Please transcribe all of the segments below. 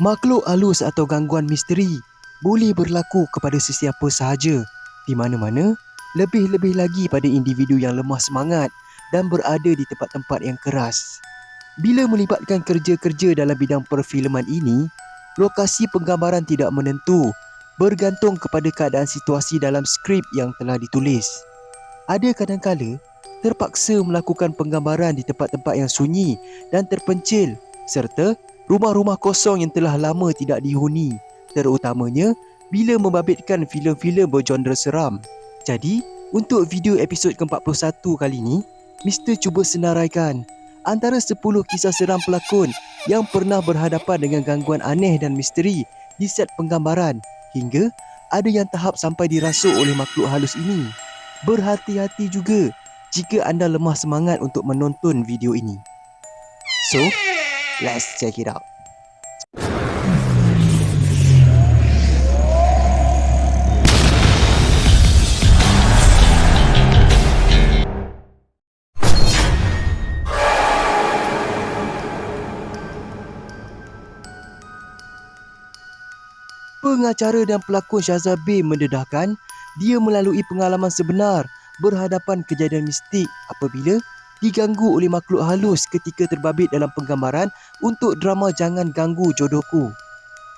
Makhluk halus atau gangguan misteri boleh berlaku kepada sesiapa sahaja di mana-mana lebih-lebih lagi pada individu yang lemah semangat dan berada di tempat-tempat yang keras. Bila melibatkan kerja-kerja dalam bidang perfilman ini, lokasi penggambaran tidak menentu bergantung kepada keadaan situasi dalam skrip yang telah ditulis. Ada kadang-kala terpaksa melakukan penggambaran di tempat-tempat yang sunyi dan terpencil serta rumah-rumah kosong yang telah lama tidak dihuni terutamanya bila membabitkan filem-filem bergenre seram. Jadi, untuk video episod ke-41 kali ini, Mr. cuba senaraikan antara 10 kisah seram pelakon yang pernah berhadapan dengan gangguan aneh dan misteri di set penggambaran hingga ada yang tahap sampai dirasuk oleh makhluk halus ini. Berhati-hati juga jika anda lemah semangat untuk menonton video ini. So, let's check it out. Pengacara dan pelakon Syazah B mendedahkan dia melalui pengalaman sebenar berhadapan kejadian mistik apabila diganggu oleh makhluk halus ketika terbabit dalam penggambaran untuk drama Jangan Ganggu Jodohku.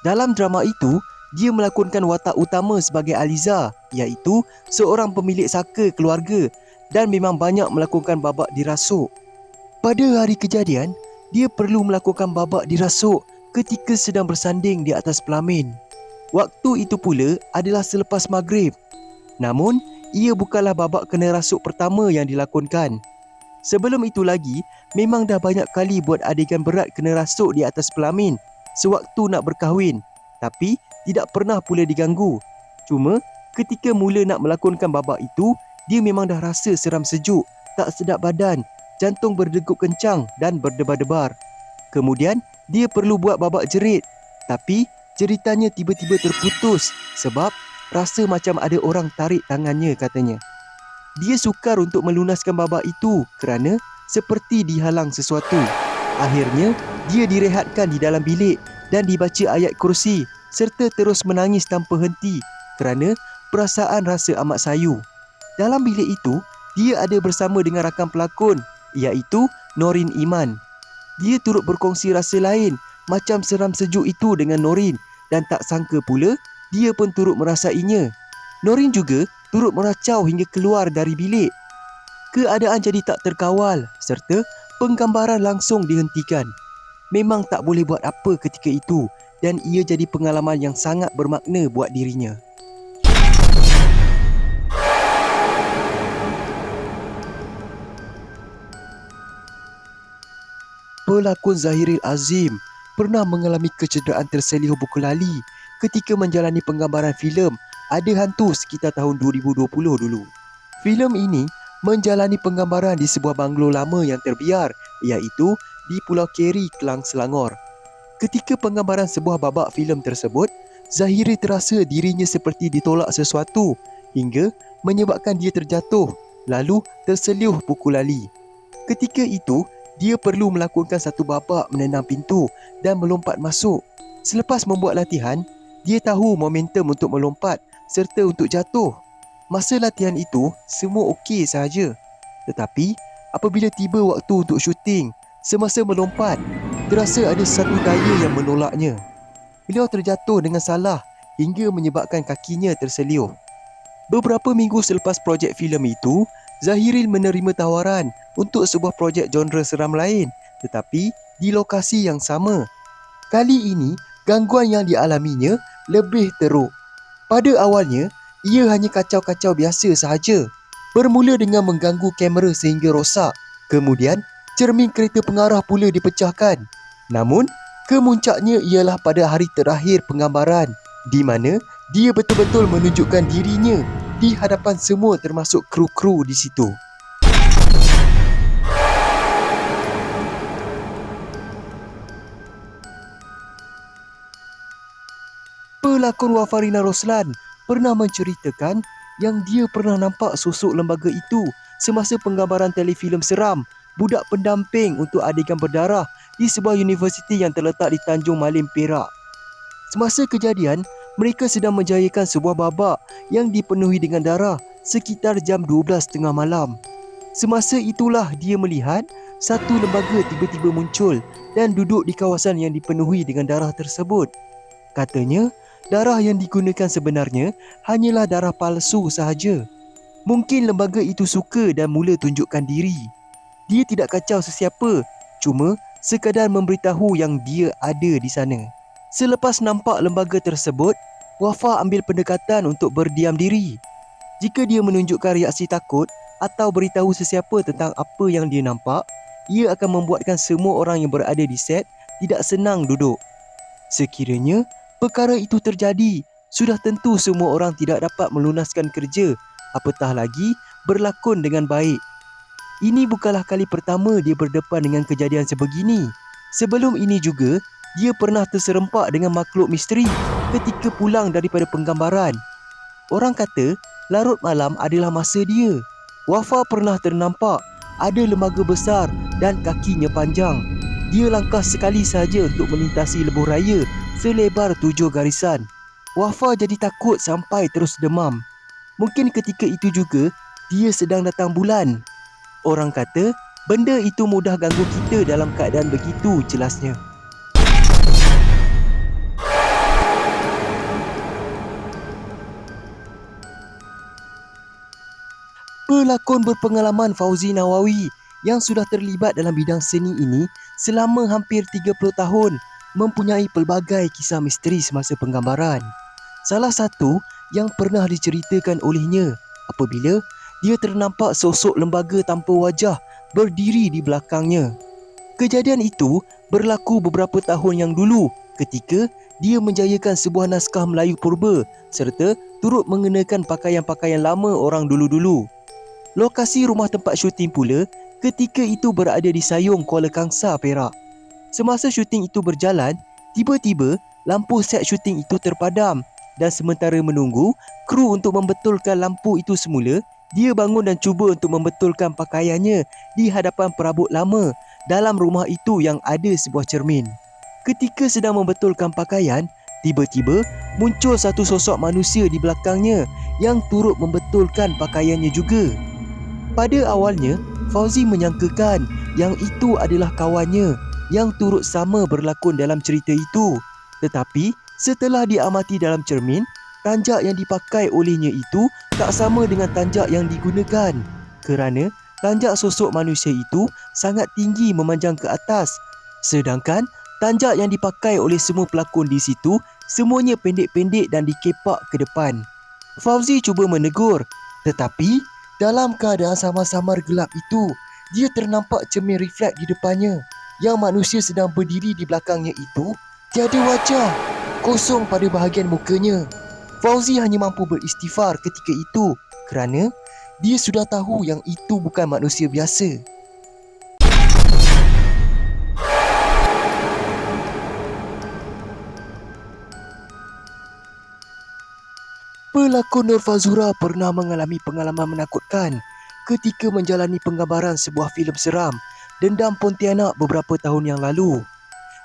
Dalam drama itu, dia melakonkan watak utama sebagai Aliza iaitu seorang pemilik saka keluarga dan memang banyak melakukan babak dirasuk. Pada hari kejadian, dia perlu melakukan babak dirasuk ketika sedang bersanding di atas pelamin. Waktu itu pula adalah selepas maghrib. Namun, ia bukanlah babak kena rasuk pertama yang dilakonkan. Sebelum itu lagi, memang dah banyak kali buat adegan berat kena rasuk di atas pelamin sewaktu nak berkahwin. Tapi, tidak pernah pula diganggu. Cuma, ketika mula nak melakonkan babak itu, dia memang dah rasa seram sejuk, tak sedap badan, jantung berdegup kencang dan berdebar-debar. Kemudian, dia perlu buat babak jerit. Tapi, ceritanya tiba-tiba terputus sebab rasa macam ada orang tarik tangannya katanya. Dia sukar untuk melunaskan babak itu kerana seperti dihalang sesuatu. Akhirnya, dia direhatkan di dalam bilik dan dibaca ayat kursi serta terus menangis tanpa henti kerana perasaan rasa amat sayu. Dalam bilik itu, dia ada bersama dengan rakan pelakon iaitu Norin Iman. Dia turut berkongsi rasa lain macam seram sejuk itu dengan Norin dan tak sangka pula dia pun turut merasainya. Norin juga turut meracau hingga keluar dari bilik. Keadaan jadi tak terkawal serta penggambaran langsung dihentikan. Memang tak boleh buat apa ketika itu dan ia jadi pengalaman yang sangat bermakna buat dirinya. Pelakon Zahiril Azim pernah mengalami kecederaan terselih buku lali ketika menjalani penggambaran filem Ada Hantu sekitar tahun 2020 dulu. Filem ini menjalani penggambaran di sebuah banglo lama yang terbiar iaitu di Pulau Keri, Kelang Selangor. Ketika penggambaran sebuah babak filem tersebut, Zahiri terasa dirinya seperti ditolak sesuatu hingga menyebabkan dia terjatuh lalu terseliuh buku lali. Ketika itu, dia perlu melakukan satu babak menendang pintu dan melompat masuk. Selepas membuat latihan, dia tahu momentum untuk melompat serta untuk jatuh. Masa latihan itu, semua okey sahaja. Tetapi, apabila tiba waktu untuk syuting, semasa melompat, terasa ada satu daya yang menolaknya. Beliau terjatuh dengan salah hingga menyebabkan kakinya terseliuh. Beberapa minggu selepas projek filem itu, Zahiril menerima tawaran untuk sebuah projek genre seram lain tetapi di lokasi yang sama. Kali ini, gangguan yang dialaminya lebih teruk. Pada awalnya, ia hanya kacau-kacau biasa sahaja. Bermula dengan mengganggu kamera sehingga rosak. Kemudian, cermin kereta pengarah pula dipecahkan. Namun, kemuncaknya ialah pada hari terakhir penggambaran di mana dia betul-betul menunjukkan dirinya di hadapan semua termasuk kru-kru di situ. Pelakon Wafarina Roslan pernah menceritakan yang dia pernah nampak sosok lembaga itu semasa penggambaran telefilm seram Budak Pendamping untuk adegan berdarah di sebuah universiti yang terletak di Tanjung Malim Perak. Semasa kejadian, mereka sedang menjayakan sebuah babak yang dipenuhi dengan darah sekitar jam 12.30 malam. Semasa itulah dia melihat satu lembaga tiba-tiba muncul dan duduk di kawasan yang dipenuhi dengan darah tersebut. Katanya, darah yang digunakan sebenarnya hanyalah darah palsu sahaja. Mungkin lembaga itu suka dan mula tunjukkan diri. Dia tidak kacau sesiapa, cuma sekadar memberitahu yang dia ada di sana. Selepas nampak lembaga tersebut, Wafa ambil pendekatan untuk berdiam diri. Jika dia menunjukkan reaksi takut atau beritahu sesiapa tentang apa yang dia nampak, ia akan membuatkan semua orang yang berada di set tidak senang duduk. Sekiranya perkara itu terjadi, sudah tentu semua orang tidak dapat melunaskan kerja apatah lagi berlakon dengan baik. Ini bukanlah kali pertama dia berdepan dengan kejadian sebegini. Sebelum ini juga, dia pernah terserempak dengan makhluk misteri ketika pulang daripada penggambaran. Orang kata, larut malam adalah masa dia. Wafa pernah ternampak ada lembaga besar dan kakinya panjang. Dia langkah sekali saja untuk melintasi lebuh raya selebar tujuh garisan. Wafa jadi takut sampai terus demam. Mungkin ketika itu juga dia sedang datang bulan. Orang kata benda itu mudah ganggu kita dalam keadaan begitu jelasnya. Pelakon berpengalaman Fauzi Nawawi yang sudah terlibat dalam bidang seni ini selama hampir 30 tahun mempunyai pelbagai kisah misteri semasa penggambaran. Salah satu yang pernah diceritakan olehnya apabila dia ternampak sosok lembaga tanpa wajah berdiri di belakangnya. Kejadian itu berlaku beberapa tahun yang dulu ketika dia menjayakan sebuah naskah Melayu purba serta turut mengenakan pakaian-pakaian lama orang dulu-dulu. Lokasi rumah tempat syuting pula ketika itu berada di Sayong Kuala Kangsa, Perak. Semasa syuting itu berjalan, tiba-tiba lampu set syuting itu terpadam dan sementara menunggu kru untuk membetulkan lampu itu semula, dia bangun dan cuba untuk membetulkan pakaiannya di hadapan perabot lama dalam rumah itu yang ada sebuah cermin. Ketika sedang membetulkan pakaian, tiba-tiba muncul satu sosok manusia di belakangnya yang turut membetulkan pakaiannya juga. Pada awalnya, Fauzi menyangkakan yang itu adalah kawannya yang turut sama berlakon dalam cerita itu. Tetapi Setelah diamati dalam cermin, tanjak yang dipakai olehnya itu tak sama dengan tanjak yang digunakan kerana tanjak sosok manusia itu sangat tinggi memanjang ke atas sedangkan tanjak yang dipakai oleh semua pelakon di situ semuanya pendek-pendek dan dikepak ke depan. Fauzi cuba menegur tetapi dalam keadaan samar-samar gelap itu dia ternampak cermin refleks di depannya yang manusia sedang berdiri di belakangnya itu tiada wajah kosong pada bahagian mukanya. Fauzi hanya mampu beristighfar ketika itu kerana dia sudah tahu yang itu bukan manusia biasa. Pelakon Nur Fazura pernah mengalami pengalaman menakutkan ketika menjalani penggambaran sebuah filem seram Dendam Pontianak beberapa tahun yang lalu.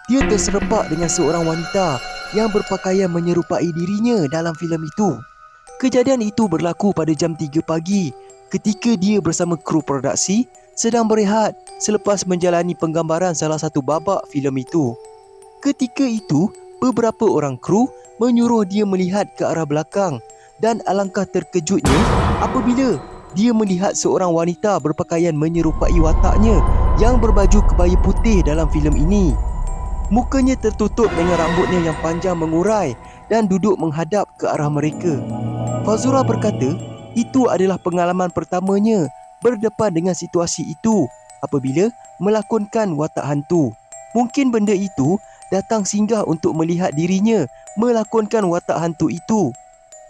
Dia terserempak dengan seorang wanita yang berpakaian menyerupai dirinya dalam filem itu. Kejadian itu berlaku pada jam 3 pagi ketika dia bersama kru produksi sedang berehat selepas menjalani penggambaran salah satu babak filem itu. Ketika itu, beberapa orang kru menyuruh dia melihat ke arah belakang dan alangkah terkejutnya apabila dia melihat seorang wanita berpakaian menyerupai wataknya yang berbaju kebaya putih dalam filem ini. Mukanya tertutup dengan rambutnya yang panjang mengurai dan duduk menghadap ke arah mereka. Fazura berkata, itu adalah pengalaman pertamanya berdepan dengan situasi itu apabila melakonkan watak hantu. Mungkin benda itu datang singgah untuk melihat dirinya melakonkan watak hantu itu.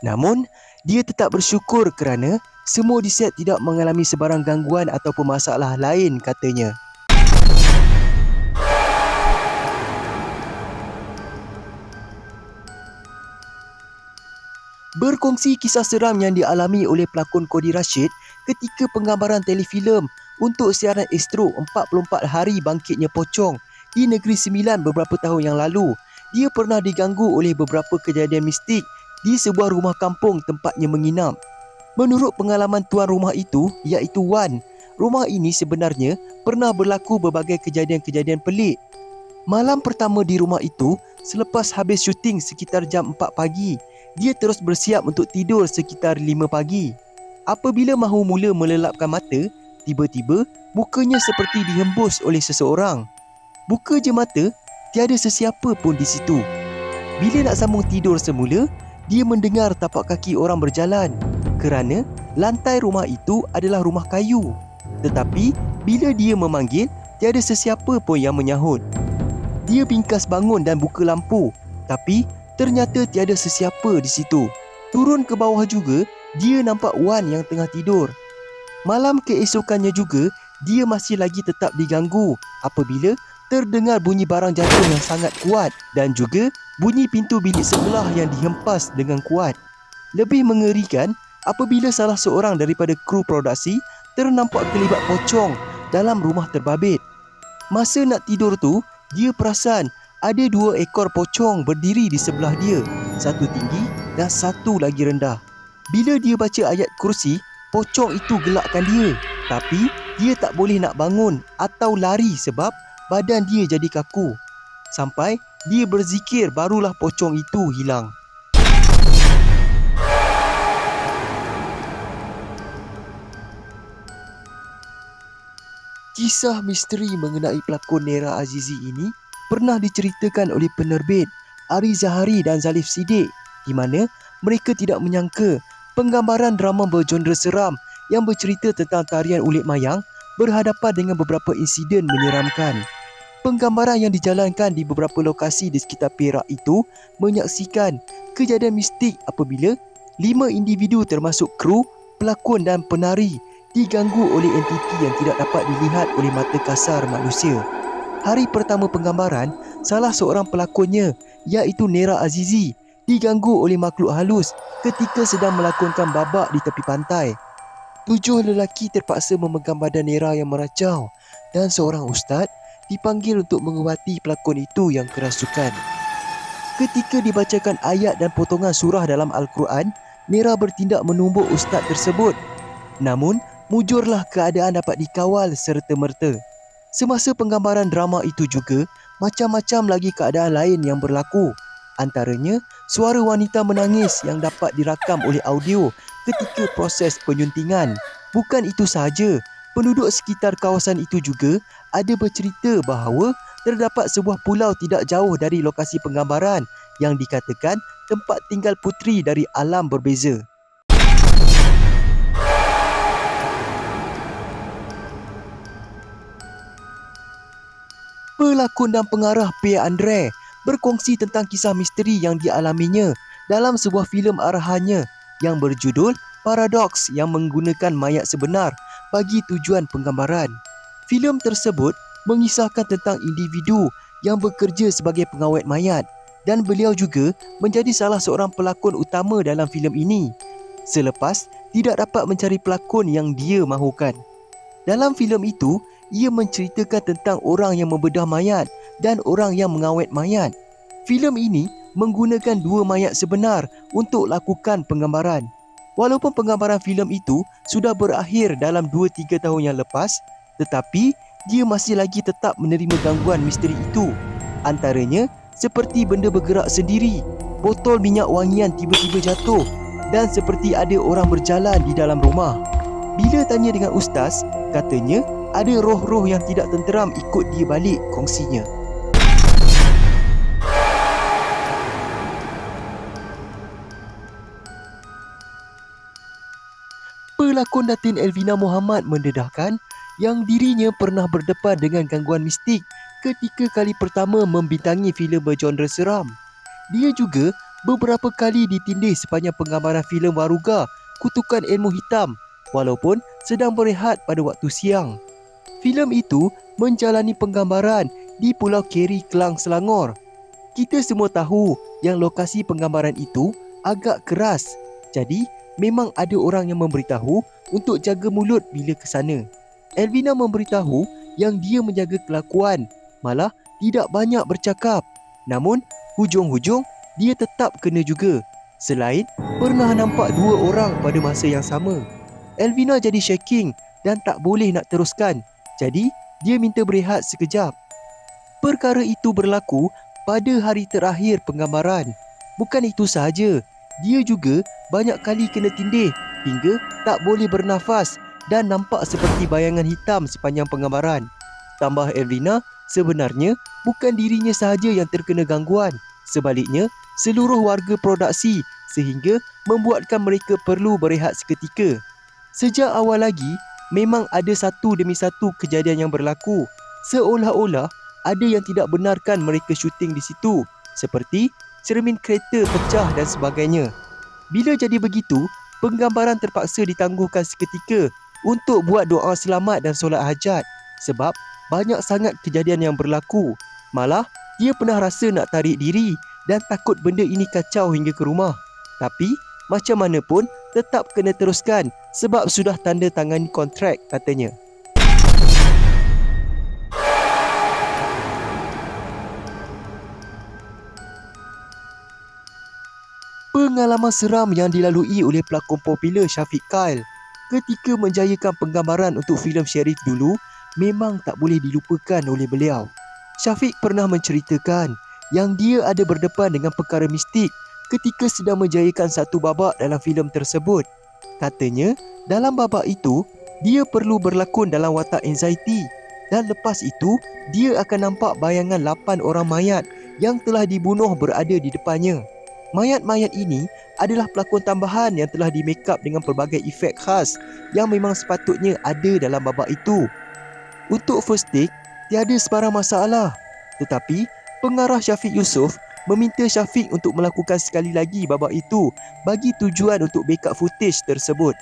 Namun, dia tetap bersyukur kerana semua di set tidak mengalami sebarang gangguan atau masalah lain katanya. berkongsi kisah seram yang dialami oleh pelakon Kodi Rashid ketika penggambaran telefilm untuk siaran Astro 44 hari bangkitnya pocong di Negeri Sembilan beberapa tahun yang lalu dia pernah diganggu oleh beberapa kejadian mistik di sebuah rumah kampung tempatnya menginap. Menurut pengalaman tuan rumah itu, iaitu Wan, rumah ini sebenarnya pernah berlaku berbagai kejadian-kejadian pelik. Malam pertama di rumah itu, selepas habis syuting sekitar jam 4 pagi, dia terus bersiap untuk tidur sekitar 5 pagi. Apabila mahu mula melelapkan mata, tiba-tiba mukanya seperti dihembus oleh seseorang. Buka je mata, tiada sesiapa pun di situ. Bila nak sambung tidur semula, dia mendengar tapak kaki orang berjalan kerana lantai rumah itu adalah rumah kayu. Tetapi bila dia memanggil, tiada sesiapa pun yang menyahut. Dia bingkas bangun dan buka lampu, tapi ternyata tiada sesiapa di situ. Turun ke bawah juga, dia nampak Wan yang tengah tidur. Malam keesokannya juga, dia masih lagi tetap diganggu apabila terdengar bunyi barang jatuh yang sangat kuat dan juga bunyi pintu bilik sebelah yang dihempas dengan kuat. Lebih mengerikan apabila salah seorang daripada kru produksi ternampak kelibat pocong dalam rumah terbabit. Masa nak tidur tu, dia perasan ada dua ekor pocong berdiri di sebelah dia, satu tinggi dan satu lagi rendah. Bila dia baca ayat kursi, pocong itu gelakkan dia. Tapi dia tak boleh nak bangun atau lari sebab badan dia jadi kaku. Sampai dia berzikir barulah pocong itu hilang. Kisah misteri mengenai pelakon Nera Azizi ini pernah diceritakan oleh penerbit Ari Zahari dan Zalif Sidik di mana mereka tidak menyangka penggambaran drama bergenre seram yang bercerita tentang tarian ulit mayang berhadapan dengan beberapa insiden menyeramkan. Penggambaran yang dijalankan di beberapa lokasi di sekitar Perak itu menyaksikan kejadian mistik apabila lima individu termasuk kru, pelakon dan penari diganggu oleh entiti yang tidak dapat dilihat oleh mata kasar manusia. Hari pertama penggambaran, salah seorang pelakonnya iaitu Nera Azizi diganggu oleh makhluk halus ketika sedang melakonkan babak di tepi pantai. Tujuh lelaki terpaksa memegang badan Nera yang meracau dan seorang ustaz dipanggil untuk mengubati pelakon itu yang kerasukan. Ketika dibacakan ayat dan potongan surah dalam Al-Quran, Mira bertindak menumbuk ustaz tersebut. Namun, mujurlah keadaan dapat dikawal serta-merta. Semasa penggambaran drama itu juga, macam-macam lagi keadaan lain yang berlaku. Antaranya, suara wanita menangis yang dapat dirakam oleh audio ketika proses penyuntingan. Bukan itu sahaja, penduduk sekitar kawasan itu juga ada bercerita bahawa terdapat sebuah pulau tidak jauh dari lokasi penggambaran yang dikatakan tempat tinggal puteri dari alam berbeza. Pelakon dan pengarah Pierre Andre berkongsi tentang kisah misteri yang dialaminya dalam sebuah filem arahannya yang berjudul Paradox yang menggunakan mayat sebenar bagi tujuan penggambaran. Filem tersebut mengisahkan tentang individu yang bekerja sebagai pengawet mayat dan beliau juga menjadi salah seorang pelakon utama dalam filem ini selepas tidak dapat mencari pelakon yang dia mahukan. Dalam filem itu, ia menceritakan tentang orang yang membedah mayat dan orang yang mengawet mayat. Filem ini menggunakan dua mayat sebenar untuk lakukan penggambaran. Walaupun penggambaran filem itu sudah berakhir dalam 2-3 tahun yang lepas, tetapi dia masih lagi tetap menerima gangguan misteri itu. Antaranya, seperti benda bergerak sendiri, botol minyak wangian tiba-tiba jatuh dan seperti ada orang berjalan di dalam rumah. Bila tanya dengan ustaz, katanya ada roh-roh yang tidak tenteram ikut dia balik kongsinya. pelakon Datin Elvina Muhammad mendedahkan yang dirinya pernah berdepan dengan gangguan mistik ketika kali pertama membintangi filem bergenre seram. Dia juga beberapa kali ditindih sepanjang penggambaran filem Waruga Kutukan Ilmu Hitam walaupun sedang berehat pada waktu siang. Filem itu menjalani penggambaran di Pulau Keri, Kelang, Selangor. Kita semua tahu yang lokasi penggambaran itu agak keras. Jadi, memang ada orang yang memberitahu untuk jaga mulut bila ke sana. Elvina memberitahu yang dia menjaga kelakuan, malah tidak banyak bercakap. Namun, hujung-hujung dia tetap kena juga. Selain pernah nampak dua orang pada masa yang sama. Elvina jadi shaking dan tak boleh nak teruskan. Jadi, dia minta berehat sekejap. Perkara itu berlaku pada hari terakhir penggambaran. Bukan itu sahaja, dia juga banyak kali kena tindih hingga tak boleh bernafas dan nampak seperti bayangan hitam sepanjang penggambaran. Tambah Elvina, sebenarnya bukan dirinya sahaja yang terkena gangguan. Sebaliknya, seluruh warga produksi sehingga membuatkan mereka perlu berehat seketika. Sejak awal lagi, memang ada satu demi satu kejadian yang berlaku. Seolah-olah ada yang tidak benarkan mereka syuting di situ. Seperti cermin kereta pecah dan sebagainya. Bila jadi begitu, penggambaran terpaksa ditangguhkan seketika untuk buat doa selamat dan solat hajat. Sebab banyak sangat kejadian yang berlaku. Malah, dia pernah rasa nak tarik diri dan takut benda ini kacau hingga ke rumah. Tapi, macam mana pun tetap kena teruskan sebab sudah tanda tangan kontrak katanya. Pengalaman seram yang dilalui oleh pelakon popular Syafiq Kyle ketika menjayakan penggambaran untuk filem Sheriff dulu memang tak boleh dilupakan oleh beliau. Syafiq pernah menceritakan yang dia ada berdepan dengan perkara mistik ketika sedang menjayakan satu babak dalam filem tersebut. Katanya, dalam babak itu, dia perlu berlakon dalam watak anxiety dan lepas itu, dia akan nampak bayangan 8 orang mayat yang telah dibunuh berada di depannya. Mayat-mayat ini adalah pelakon tambahan yang telah di make up dengan pelbagai efek khas yang memang sepatutnya ada dalam babak itu. Untuk first take, tiada sebarang masalah. Tetapi, pengarah Syafiq Yusof meminta Syafiq untuk melakukan sekali lagi babak itu bagi tujuan untuk backup footage tersebut.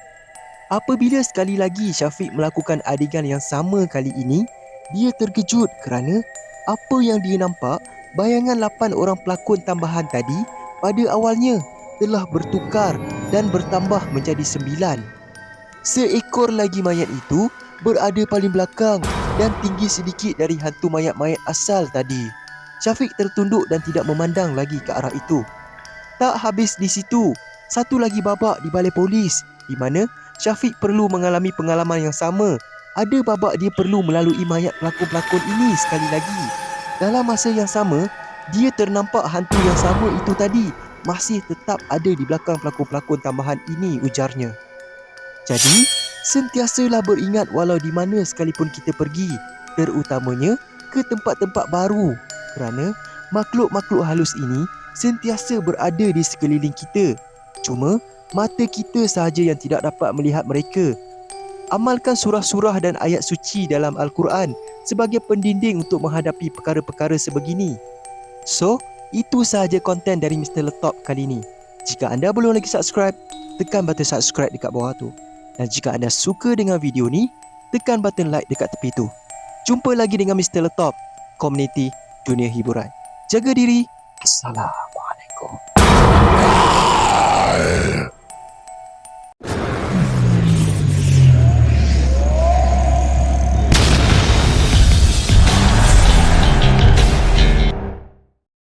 Apabila sekali lagi Syafiq melakukan adegan yang sama kali ini, dia terkejut kerana apa yang dia nampak bayangan 8 orang pelakon tambahan tadi pada awalnya telah bertukar dan bertambah menjadi 9. Seekor lagi mayat itu berada paling belakang dan tinggi sedikit dari hantu mayat-mayat asal tadi. Syafiq tertunduk dan tidak memandang lagi ke arah itu. Tak habis di situ, satu lagi babak di balai polis di mana Syafiq perlu mengalami pengalaman yang sama. Ada babak dia perlu melalui mayat pelakon-pelakon ini sekali lagi. Dalam masa yang sama, dia ternampak hantu yang sama itu tadi masih tetap ada di belakang pelakon-pelakon tambahan ini ujarnya. Jadi, sentiasalah beringat walau di mana sekalipun kita pergi, terutamanya ke tempat-tempat baru kerana makhluk-makhluk halus ini sentiasa berada di sekeliling kita. Cuma mata kita sahaja yang tidak dapat melihat mereka. Amalkan surah-surah dan ayat suci dalam Al-Quran sebagai pendinding untuk menghadapi perkara-perkara sebegini. So, itu sahaja konten dari Mr. Letop kali ini. Jika anda belum lagi subscribe, tekan button subscribe dekat bawah tu. Dan jika anda suka dengan video ni, tekan button like dekat tepi tu. Jumpa lagi dengan Mr. Letop, komuniti dunia hiburan. Jaga diri. Assalamualaikum.